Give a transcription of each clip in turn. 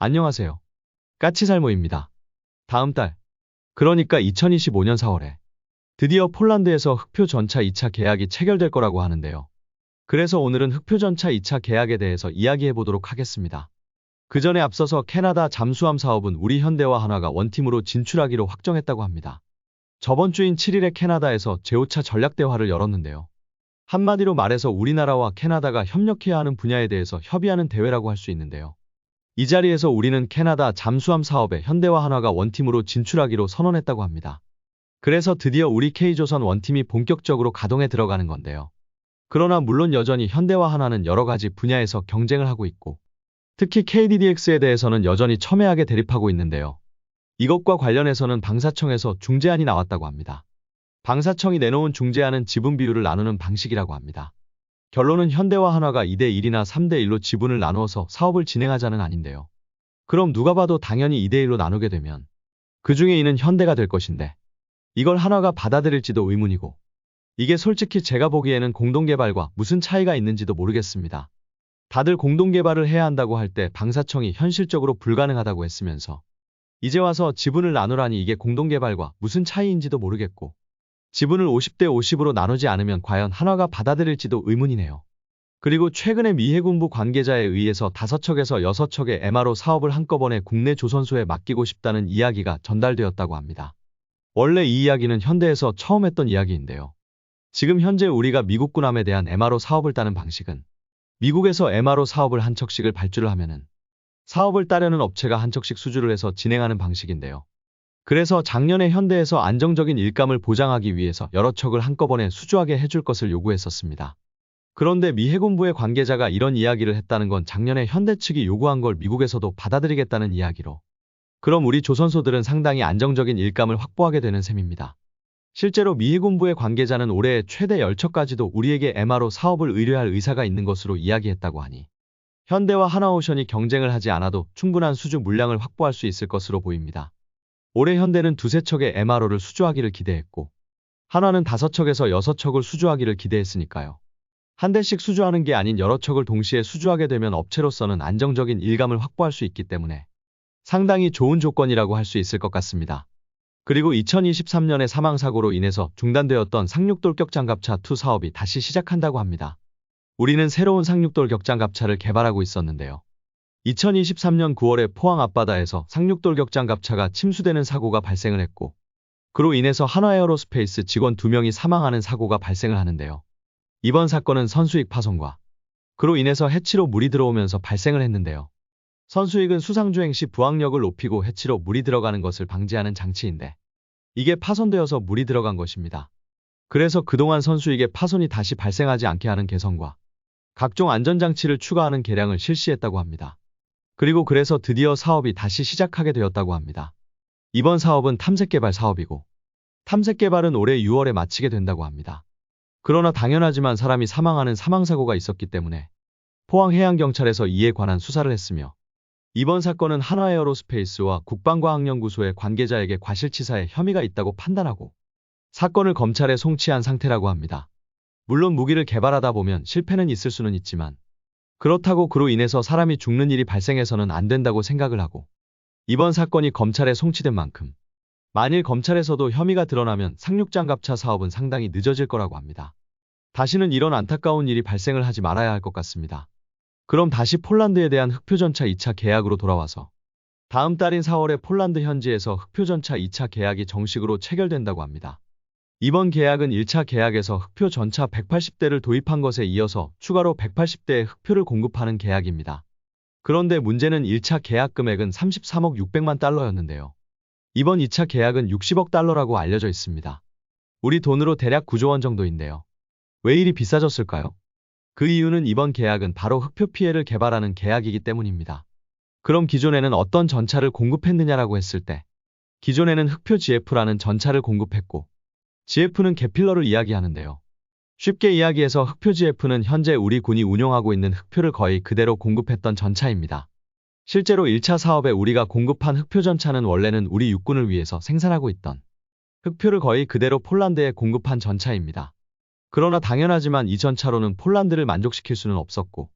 안녕하세요. 까치살모입니다. 다음 달, 그러니까 2025년 4월에 드디어 폴란드에서 흑표 전차 2차 계약이 체결될 거라고 하는데요. 그래서 오늘은 흑표 전차 2차 계약에 대해서 이야기해 보도록 하겠습니다. 그 전에 앞서서 캐나다 잠수함 사업은 우리 현대와 한화가 원팀으로 진출하기로 확정했다고 합니다. 저번 주인 7일에 캐나다에서 제5차 전략대화를 열었는데요. 한마디로 말해서 우리나라와 캐나다가 협력해야 하는 분야에 대해서 협의하는 대회라고 할 수 있는데요. 이 자리에서 우리는 캐나다 잠수함 사업에 현대와 한화가 원팀으로 진출하기로 선언했다고 합니다. 그래서 드디어 우리 K조선 원팀이 본격적으로 가동에 들어가는 건데요. 그러나 물론 여전히 현대와 한화는 여러 가지 분야에서 경쟁을 하고 있고 특히 KDDX에 대해서는 여전히 첨예하게 대립하고 있는데요. 이것과 관련해서는 방사청에서 중재안이 나왔다고 합니다. 방사청이 내놓은 중재안은 지분 비율을 나누는 방식이라고 합니다. 결론은 현대와 한화가 2대1이나 3대1로 지분을 나누어서 사업을 진행하자는 아닌데요. 그럼 누가 봐도 당연히 2대1로 나누게 되면 그 중에 이는 현대가 될 것인데 이걸 한화가 받아들일지도 의문이고 이게 솔직히 제가 보기에는 공동개발과 무슨 차이가 있는지도 모르겠습니다. 다들 공동개발을 해야 한다고 할 때 방사청이 현실적으로 불가능하다고 했으면서 이제 와서 지분을 나누라니 이게 공동개발과 무슨 차이인지도 모르겠고 지분을 50대 50으로 나누지 않으면 과연 한화가 받아들일지도 의문이네요. 그리고 최근에 미 해군부 관계자에 의해서 5척에서 6척의 MRO 사업을 한꺼번에 국내 조선소에 맡기고 싶다는 이야기가 전달되었다고 합니다. 원래 이 이야기는 현대에서 처음 했던 이야기인데요. 지금 현재 우리가 미국 군함에 대한 MRO 사업을 따는 방식은 미국에서 MRO 사업을 한 척씩을 발주를 하면은 사업을 따려는 업체가 한 척씩 수주를 해서 진행하는 방식인데요. 그래서 작년에 현대에서 안정적인 일감을 보장하기 위해서 여러 척을 한꺼번에 수주하게 해줄 것을 요구했었습니다. 그런데 미 해군부의 관계자가 이런 이야기를 했다는 건 작년에 현대 측이 요구한 걸 미국에서도 받아들이겠다는 이야기로. 그럼 우리 조선소들은 상당히 안정적인 일감을 확보하게 되는 셈입니다. 실제로 미 해군부의 관계자는 올해 최대 10척까지도 우리에게 MRO 사업을 의뢰할 의사가 있는 것으로 이야기했다고 하니 현대와 하나오션이 경쟁을 하지 않아도 충분한 수주 물량을 확보할 수 있을 것으로 보입니다. 올해 현대는 두세 척의 MRO를 수주하기를 기대했고 한화는 다섯 척에서 여섯 척을 수주하기를 기대했으니까요. 한 대씩 수주하는 게 아닌 여러 척을 동시에 수주하게 되면 업체로서는 안정적인 일감을 확보할 수 있기 때문에 상당히 좋은 조건이라고 할 수 있을 것 같습니다. 그리고 2023년에 사망사고로 인해서 중단되었던 상륙돌 격 장갑차 2 사업이 다시 시작한다고 합니다. 우리는 새로운 상륙돌 격 장갑차를 개발하고 있었는데요. 2023년 9월에 포항 앞바다에서 상륙돌 격장 갑차가 침수되는 사고가 발생을 했고 그로 인해서 한화에어로스페이스 직원 2명이 사망하는 사고가 발생을 하는데요. 이번 사건은 선수익 파손과 그로 인해서 해치로 물이 들어오면서 발생을 했는데요. 선수익은 수상주행 시 부항력을 높이고 해치로 물이 들어가는 것을 방지하는 장치인데 이게 파손되어서 물이 들어간 것입니다. 그래서 그동안 선수익의 파손이 다시 발생하지 않게 하는 개선과 각종 안전장치를 추가하는 개량을 실시했다고 합니다. 그리고 그래서 드디어 사업이 다시 시작하게 되었다고 합니다. 이번 사업은 탐색개발 사업이고 탐색개발은 올해 6월에 마치게 된다고 합니다. 그러나 당연하지만 사람이 사망하는 사망사고가 있었기 때문에 포항해양경찰에서 이에 관한 수사를 했으며 이번 사건은 한화에어로스페이스와 국방과학연구소의 관계자에게 과실치사에 혐의가 있다고 판단하고 사건을 검찰에 송치한 상태라고 합니다. 물론 무기를 개발하다 보면 실패는 있을 수는 있지만 그렇다고 그로 인해서 사람이 죽는 일이 발생해서는 안 된다고 생각을 하고 이번 사건이 검찰에 송치된 만큼 만일 검찰에서도 혐의가 드러나면 상륙장갑차 사업은 상당히 늦어질 거라고 합니다. 다시는 이런 안타까운 일이 발생을 하지 말아야 할 것 같습니다. 그럼 다시 폴란드에 대한 흑표전차 2차 계약으로 돌아와서 다음 달인 4월에 폴란드 현지에서 흑표전차 2차 계약이 정식으로 체결된다고 합니다. 이번 계약은 1차 계약에서 흑표 전차 180대를 도입한 것에 이어서 추가로 180대의 흑표를 공급하는 계약입니다. 그런데 문제는 1차 계약 금액은 33억 600만 달러였는데요. 이번 2차 계약은 60억 달러라고 알려져 있습니다. 우리 돈으로 대략 9조 원 정도인데요. 왜 이리 비싸졌을까요? 그 이유는 이번 계약은 바로 흑표 피해를 개발하는 계약이기 때문입니다. 그럼 기존에는 어떤 전차를 공급했느냐라고 했을 때 기존에는 흑표 GF라는 전차를 공급했고 GF는 개필러를 이야기하는데요. 쉽게 이야기해서 흑표 GF는 현재 우리 군이 운용하고 있는 흑표를 거의 그대로 공급했던 전차입니다. 실제로 1차 사업에 우리가 공급한 흑표 전차는 원래는 우리 육군을 위해서 생산하고 있던 흑표를 거의 그대로 폴란드에 공급한 전차입니다. 그러나 당연하지만 이 전차로는 폴란드를 만족시킬 수는 없었고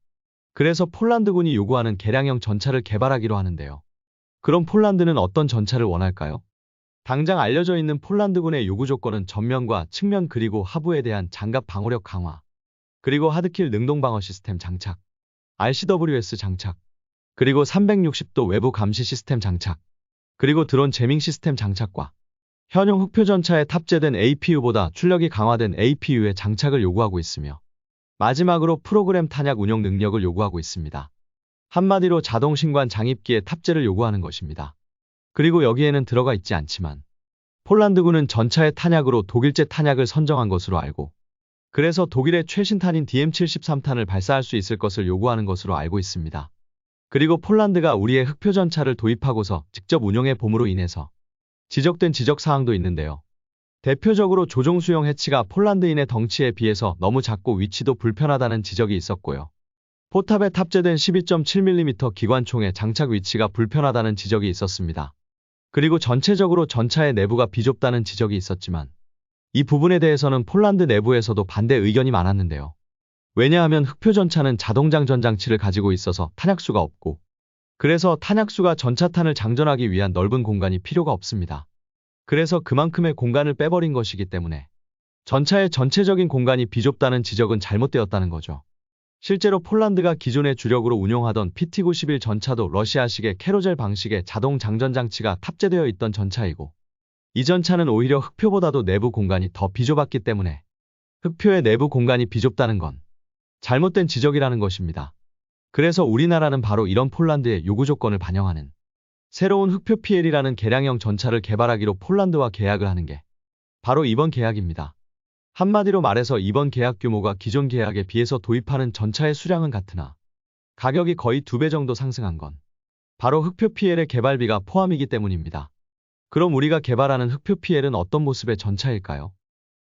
그래서 폴란드군이 요구하는 개량형 전차를 개발하기로 하는데요. 그럼 폴란드는 어떤 전차를 원할까요? 당장 알려져 있는 폴란드군의 요구 조건은 전면과 측면 그리고 하부에 대한 장갑 방어력 강화, 그리고 하드킬 능동 방어 시스템 장착, RCWS 장착, 그리고 360도 외부 감시 시스템 장착, 그리고 드론 제밍 시스템 장착과 현용 흑표 전차에 탑재된 APU보다 출력이 강화된 APU의 장착을 요구하고 있으며 마지막으로 프로그램 탄약 운용 능력을 요구하고 있습니다. 한마디로 자동 신관 장입기의 탑재를 요구하는 것입니다. 그리고 여기에는 들어가 있지 않지만 폴란드군은 전차의 탄약으로 독일제 탄약을 선정한 것으로 알고 그래서 독일의 최신탄인 DM73탄을 발사할 수 있을 것을 요구하는 것으로 알고 있습니다. 그리고 폴란드가 우리의 흑표 전차를 도입하고서 직접 운용해 봄으로 인해서 지적된 지적 사항도 있는데요. 대표적으로 조종 수용 해치가 폴란드인의 덩치에 비해서 너무 작고 위치도 불편하다는 지적이 있었고요. 포탑에 탑재된 12.7mm 기관총의 장착 위치가 불편하다는 지적이 있었습니다. 그리고 전체적으로 전차의 내부가 비좁다는 지적이 있었지만 이 부분에 대해서는 폴란드 내부에서도 반대 의견이 많았는데요. 왜냐하면 흑표 전차는 자동장 전 장치를 가지고 있어서 탄약수가 없고 그래서 탄약수가 전차탄을 장전하기 위한 넓은 공간이 필요가 없습니다. 그래서 그만큼의 공간을 빼버린 것이기 때문에 전차의 전체적인 공간이 비좁다는 지적은 잘못되었다는 거죠. 실제로 폴란드가 기존의 주력으로 운용하던 PT-91 전차도 러시아식의 캐로젤 방식의 자동 장전 장치가 탑재되어 있던 전차이고 이 전차는 오히려 흑표보다도 내부 공간이 더 비좁았기 때문에 흑표의 내부 공간이 비좁다는 건 잘못된 지적이라는 것입니다. 그래서 우리나라는 바로 이런 폴란드의 요구 조건을 반영하는 새로운 흑표 PL이라는 개량형 전차를 개발하기로 폴란드와 계약을 하는 게 바로 이번 계약입니다. 한마디로 말해서 이번 계약 규모가 기존 계약에 비해서 도입하는 전차의 수량은 같으나 가격이 거의 두 배 정도 상승한 건 바로 흑표 PL의 개발비가 포함이기 때문입니다. 그럼 우리가 개발하는 흑표 PL은 어떤 모습의 전차일까요?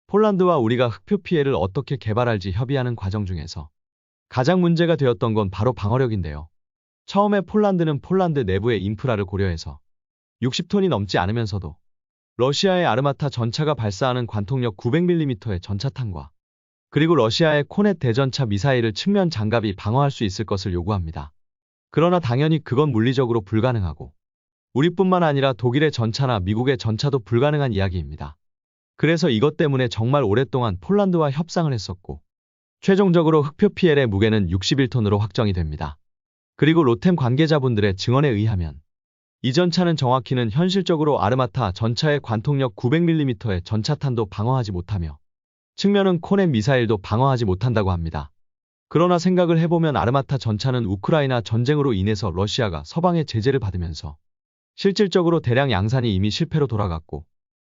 폴란드와 우리가 흑표 PL을 어떻게 개발할지 협의하는 과정 중에서 가장 문제가 되었던 건 바로 방어력인데요. 처음에 폴란드는 폴란드 내부의 인프라를 고려해서 60톤이 넘지 않으면서도 러시아의 아르마타 전차가 발사하는 관통력 900mm의 전차탄과 그리고 러시아의 코넷 대전차 미사일을 측면 장갑이 방어할 수 있을 것을 요구합니다. 그러나 당연히 그건 물리적으로 불가능하고 우리뿐만 아니라 독일의 전차나 미국의 전차도 불가능한 이야기입니다. 그래서 이것 때문에 정말 오랫동안 폴란드와 협상을 했었고 최종적으로 흑표 PL의 무게는 61톤으로 확정이 됩니다. 그리고 로템 관계자분들의 증언에 의하면 이 전 차는 정확히는 현실적으로 아르마타 전차의 관통력 900mm의 전차탄도 방어하지 못하며 측면은 코넷 미사일도 방어하지 못한다고 합니다. 그러나 생각을 해보면 아르마타 전차는 우크라이나 전쟁으로 인해서 러시아가 서방의 제재를 받으면서 실질적으로 대량 양산이 이미 실패로 돌아갔고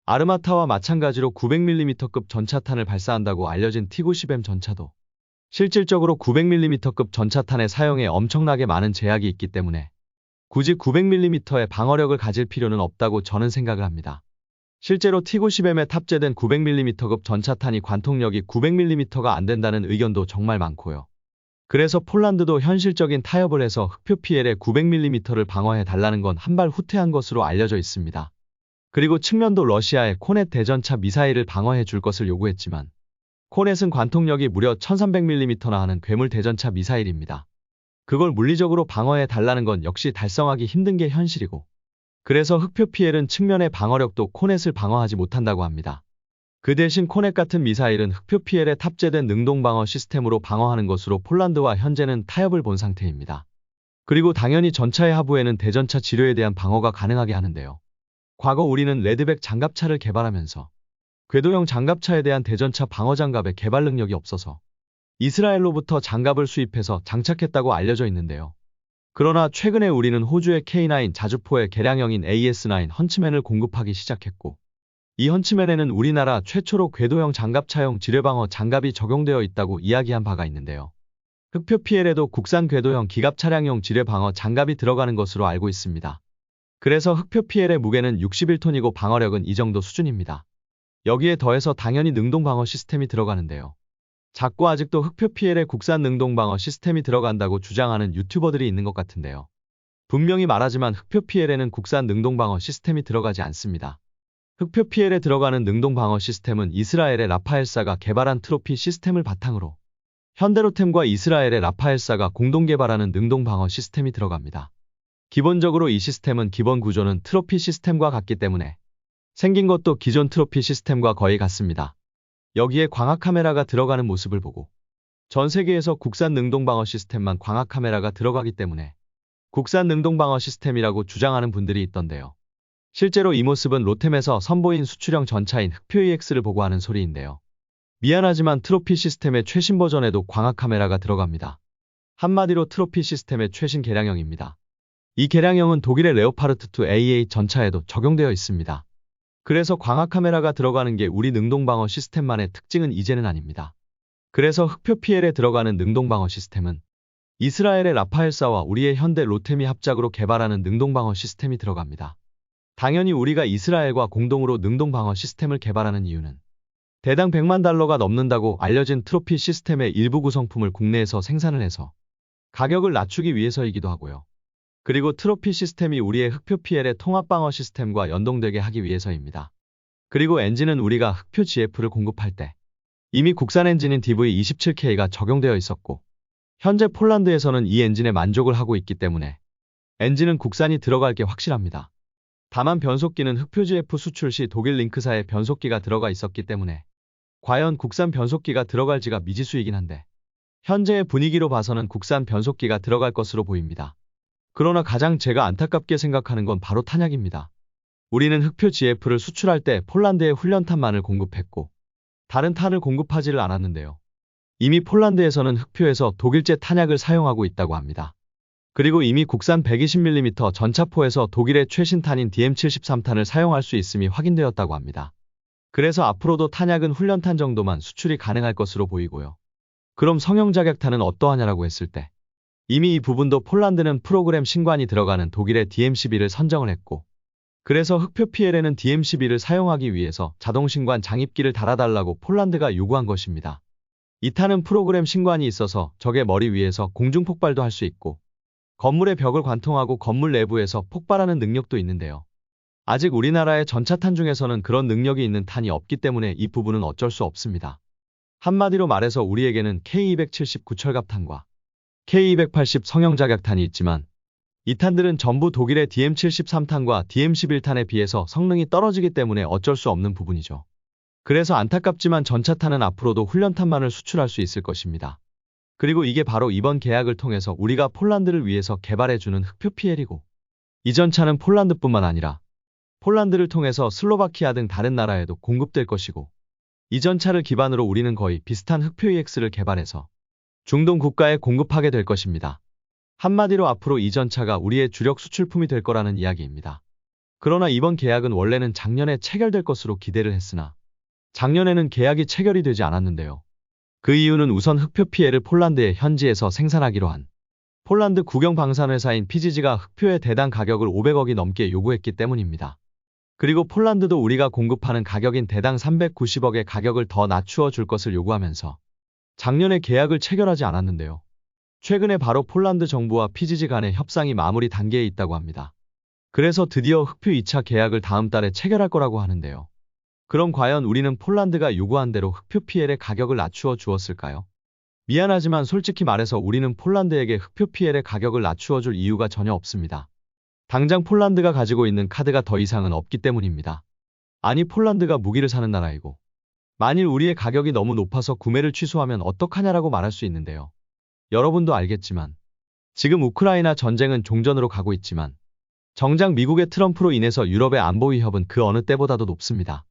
아르마타와 마찬가지로 900mm급 전차탄을 발사한다고 알려진 T-90M 전차도 실질적으로 900mm급 전차탄의 사용에 엄청나게 많은 제약이 있기 때문에 굳이 900mm의 방어력을 가질 필요는 없다고 저는 생각을 합니다. 실제로 T-90M에 탑재된 900mm급 전차탄이 관통력이 900mm가 안 된다는 의견도 정말 많고요. 그래서 폴란드도 현실적인 타협을 해서 흑표 PL의 900mm를 방어해 달라는 건 한 발 후퇴한 것으로 알려져 있습니다. 그리고 측면도 러시아의 코넷 대전차 미사일을 방어해 줄 것을 요구했지만 코넷은 관통력이 무려 1300mm나 하는 괴물 대전차 미사일입니다. 그걸 물리적으로 방어해 달라는 건 역시 달성하기 힘든 게 현실이고 그래서 흑표 PL은 측면의 방어력도 코넷을 방어하지 못한다고 합니다. 그 대신 코넷 같은 미사일은 흑표 PL에 탑재된 능동 방어 시스템으로 방어하는 것으로 폴란드와 현재는 타협을 본 상태입니다. 그리고 당연히 전차의 하부에는 대전차 지뢰에 대한 방어가 가능하게 하는데요. 과거 우리는 레드백 장갑차를 개발하면서 궤도형 장갑차에 대한 대전차 방어 장갑의 개발 능력이 없어서 이스라엘로부터 장갑을 수입해서 장착했다고 알려져 있는데요. 그러나 최근에 우리는 호주의 K9 자주포의 개량형인 AS9 헌츠맨을 공급하기 시작했고 이 헌츠맨에는 우리나라 최초로 궤도형 장갑 차용 지뢰방어 장갑이 적용되어 있다고 이야기한 바가 있는데요. 흑표 PL에도 국산 궤도형 기갑 차량용 지뢰방어 장갑이 들어가는 것으로 알고 있습니다. 그래서 흑표 PL의 무게는 61톤이고 방어력은 이 정도 수준입니다. 여기에 더해서 당연히 능동 방어 시스템이 들어가는데요. 자꾸 아직도 흑표 PL의 국산 능동 방어 시스템이 들어간다고 주장하는 유튜버들이 있는 것 같은데요. 분명히 말하지만 흑표 PL에는 국산 능동 방어 시스템이 들어가지 않습니다. 흑표 PL에 들어가는 능동 방어 시스템은 이스라엘의 라파엘사가 개발한 트로피 시스템을 바탕으로 현대로템과 이스라엘의 라파엘사가 공동 개발하는 능동 방어 시스템이 들어갑니다. 기본적으로 이 시스템은 기본 구조는 트로피 시스템과 같기 때문에 생긴 것도 기존 트로피 시스템과 거의 같습니다. 여기에 광학 카메라가 들어가는 모습을 보고 전 세계에서 국산 능동 방어 시스템만 광학 카메라가 들어가기 때문에 국산 능동 방어 시스템이라고 주장하는 분들이 있던데요. 실제로 이 모습은 로템에서 선보인 수출형 전차인 흑표 EX를 보고 하는 소리인데요. 미안하지만 트로피 시스템의 최신 버전에도 광학 카메라가 들어갑니다. 한마디로 트로피 시스템의 최신 개량형입니다. 이 개량형은 독일의 레오파르트2 AA 전차에도 적용되어 있습니다. 그래서 광학 카메라가 들어가는 게 우리 능동방어 시스템만의 특징은 이제는 아닙니다. 그래서 흑표 PL에 들어가는 능동방어 시스템은 이스라엘의 라파엘사와 우리의 현대 로템이 합작으로 개발하는 능동방어 시스템이 들어갑니다. 당연히 우리가 이스라엘과 공동으로 능동방어 시스템을 개발하는 이유는 대당 100만 달러가 넘는다고 알려진 트로피 시스템의 일부 구성품을 국내에서 생산을 해서 가격을 낮추기 위해서이기도 하고요. 그리고 트로피 시스템이 우리의 흑표 PL의 통합 방어 시스템과 연동되게 하기 위해서입니다. 그리고 엔진은 우리가 흑표 GF를 공급할 때 이미 국산 엔진인 DV27K가 적용되어 있었고 현재 폴란드에서는 이 엔진에 만족을 하고 있기 때문에 엔진은 국산이 들어갈 게 확실합니다. 다만 변속기는 흑표 GF 수출 시 독일 링크사의 변속기가 들어가 있었기 때문에 과연 국산 변속기가 들어갈지가 미지수이긴 한데 현재의 분위기로 봐서는 국산 변속기가 들어갈 것으로 보입니다. 그러나 가장 제가 안타깝게 생각하는 건 바로 탄약입니다. 우리는 흑표 GF를 수출할 때 폴란드에 훈련탄만을 공급했고 다른 탄을 공급하지를 않았는데요. 이미 폴란드에서는 흑표에서 독일제 탄약을 사용하고 있다고 합니다. 그리고 이미 국산 120mm 전차포에서 독일의 최신 탄인 DM73탄을 사용할 수 있음이 확인되었다고 합니다. 그래서 앞으로도 탄약은 훈련탄 정도만 수출이 가능할 것으로 보이고요. 그럼 성형 자격탄은 어떠하냐라고 했을 때 이미 이 부분도 폴란드는 프로그램 신관이 들어가는 독일의 DM12를 선정을 했고 그래서 흑표 PL에는 DM12를 사용하기 위해서 자동 신관 장입기를 달아달라고 폴란드가 요구한 것입니다. 이 탄은 프로그램 신관이 있어서 적의 머리 위에서 공중 폭발도 할 수 있고 건물의 벽을 관통하고 건물 내부에서 폭발하는 능력도 있는데요. 아직 우리나라의 전차탄 중에서는 그런 능력이 있는 탄이 없기 때문에 이 부분은 어쩔 수 없습니다. 한마디로 말해서 우리에게는 K279 철갑탄과 K280 성형 자격탄이 있지만 이 탄들은 전부 독일의 DM73탄과 DM11탄에 비해서 성능이 떨어지기 때문에 어쩔 수 없는 부분이죠. 그래서 안타깝지만 전차탄은 앞으로도 훈련탄만을 수출할 수 있을 것입니다. 그리고 이게 바로 이번 계약을 통해서 우리가 폴란드를 위해서 개발해주는 흑표 PL이고 이 전차는 폴란드뿐만 아니라 폴란드를 통해서 슬로바키아 등 다른 나라에도 공급될 것이고 이 전차를 기반으로 우리는 거의 비슷한 흑표 EX를 개발해서 중동 국가에 공급하게 될 것입니다. 한마디로 앞으로 이 전차가 우리의 주력 수출품이 될 거라는 이야기입니다. 그러나 이번 계약은 원래는 작년에 체결될 것으로 기대를 했으나 작년에는 계약이 체결이 되지 않았는데요. 그 이유는 우선 흑표 피해를 폴란드의 현지에서 생산하기로 한 폴란드 국영 방산회사인 PGG가 흑표의 대당 가격을 500억이 넘게 요구했기 때문입니다. 그리고 폴란드도 우리가 공급하는 가격인 대당 390억의 가격을 더 낮추어 줄 것을 요구하면서 작년에 계약을 체결하지 않았는데요. 최근에 바로 폴란드 정부와 PGG 간의 협상이 마무리 단계에 있다고 합니다. 그래서 드디어 흑표 2차 계약을 다음 달에 체결할 거라고 하는데요. 그럼 과연 우리는 폴란드가 요구한 대로 흑표 PL의 가격을 낮추어 주었을까요? 미안하지만 솔직히 말해서 우리는 폴란드에게 흑표 PL의 가격을 낮추어 줄 이유가 전혀 없습니다. 당장 폴란드가 가지고 있는 카드가 더 이상은 없기 때문입니다. 아니 폴란드가 무기를 사는 나라이고 만일 우리의 가격이 너무 높아서 구매를 취소하면 어떡하냐라고 말할 수 있는데요. 여러분도 알겠지만 지금 우크라이나 전쟁은 종전으로 가고 있지만 정작 미국의 트럼프로 인해서 유럽의 안보 위협은 그 어느 때보다도 높습니다.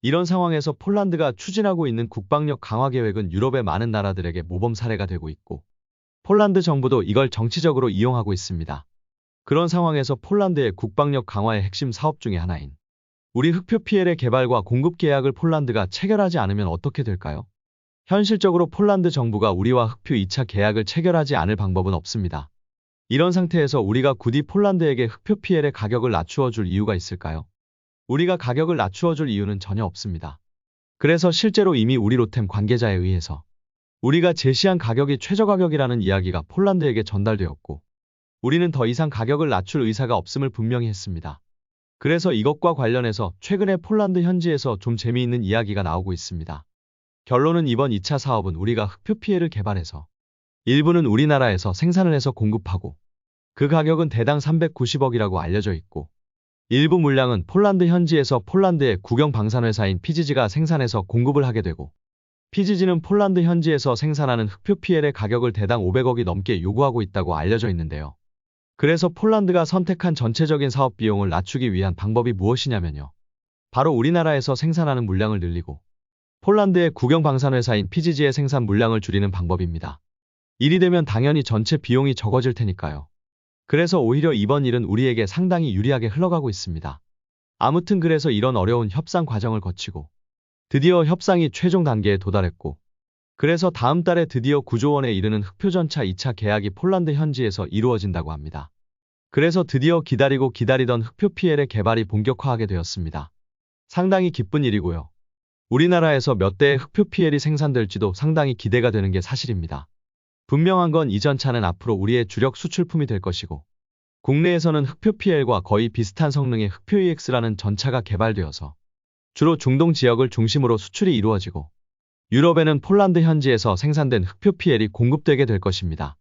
이런 상황에서 폴란드가 추진하고 있는 국방력 강화 계획은 유럽의 많은 나라들에게 모범 사례가 되고 있고 폴란드 정부도 이걸 정치적으로 이용하고 있습니다. 그런 상황에서 폴란드의 국방력 강화의 핵심 사업 중의 하나인 우리 흑표 PL의 개발과 공급 계약을 폴란드가 체결하지 않으면 어떻게 될까요? 현실적으로 폴란드 정부가 우리와 흑표 2차 계약을 체결하지 않을 방법은 없습니다. 이런 상태에서 우리가 굳이 폴란드에게 흑표 PL의 가격을 낮추어 줄 이유가 있을까요? 우리가 가격을 낮추어 줄 이유는 전혀 없습니다. 그래서 실제로 이미 우리 로템 관계자에 의해서 우리가 제시한 가격이 최저 가격이라는 이야기가 폴란드에게 전달되었고 우리는 더 이상 가격을 낮출 의사가 없음을 분명히 했습니다. 그래서 이것과 관련해서 최근에 폴란드 현지에서 좀 재미있는 이야기가 나오고 있습니다. 결론은 이번 2차 사업은 우리가 흑표 피해를 개발해서 일부는 우리나라에서 생산을 해서 공급하고 그 가격은 대당 390억이라고 알려져 있고 일부 물량은 폴란드 현지에서 폴란드의 국영 방산회사인 PGG가 생산해서 공급을 하게 되고 PGG는 폴란드 현지에서 생산하는 흑표 PL의 가격을 대당 500억이 넘게 요구하고 있다고 알려져 있는데요. 그래서 폴란드가 선택한 전체적인 사업 비용을 낮추기 위한 방법이 무엇이냐면요. 바로 우리나라에서 생산하는 물량을 늘리고 폴란드의 국영 방산회사인 PGG의 생산 물량을 줄이는 방법입니다. 일이 되면 당연히 전체 비용이 적어질 테니까요. 그래서 오히려 이번 일은 우리에게 상당히 유리하게 흘러가고 있습니다. 아무튼 그래서 이런 어려운 협상 과정을 거치고 드디어 협상이 최종 단계에 도달했고 그래서 다음 달에 드디어 9조 원에 이르는 흑표전차 2차 계약이 폴란드 현지에서 이루어진다고 합니다. 그래서 드디어 기다리고 기다리던 흑표 PL의 개발이 본격화하게 되었습니다. 상당히 기쁜 일이고요. 우리나라에서 몇 대의 흑표 PL이 생산될지도 상당히 기대가 되는 게 사실입니다. 분명한 건 이전 차는 앞으로 우리의 주력 수출품이 될 것이고 국내에서는 흑표 PL과 거의 비슷한 성능의 흑표 EX라는 전차가 개발되어서 주로 중동 지역을 중심으로 수출이 이루어지고 유럽에는 폴란드 현지에서 생산된 흑표 PL이 공급되게 될 것입니다.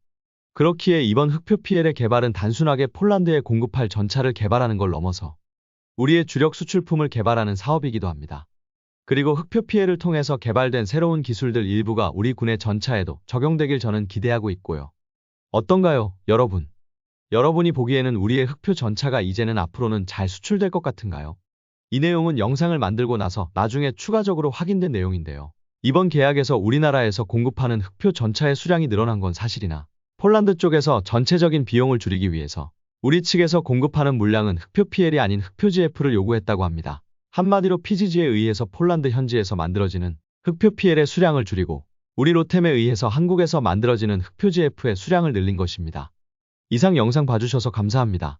그렇기에 이번 흑표 PL의 개발은 단순하게 폴란드에 공급할 전차를 개발하는 걸 넘어서 우리의 주력 수출품을 개발하는 사업이기도 합니다. 그리고 흑표 피해를 통해서 개발된 새로운 기술들 일부가 우리 군의 전차에도 적용되길 저는 기대하고 있고요. 어떤가요, 여러분? 여러분이 보기에는 우리의 흑표 전차가 이제는 앞으로는 잘 수출될 것 같은가요? 이 내용은 영상을 만들고 나서 나중에 추가적으로 확인된 내용인데요. 이번 계약에서 우리나라에서 공급하는 흑표 전차의 수량이 늘어난 건 사실이나 폴란드 쪽에서 전체적인 비용을 줄이기 위해서 우리 측에서 공급하는 물량은 흑표 PL이 아닌 흑표 GF를 요구했다고 합니다. 한마디로 PGG에 의해서 폴란드 현지에서 만들어지는 흑표 PL의 수량을 줄이고 우리 로템에 의해서 한국에서 만들어지는 흑표 GF의 수량을 늘린 것입니다. 이상 영상 봐주셔서 감사합니다.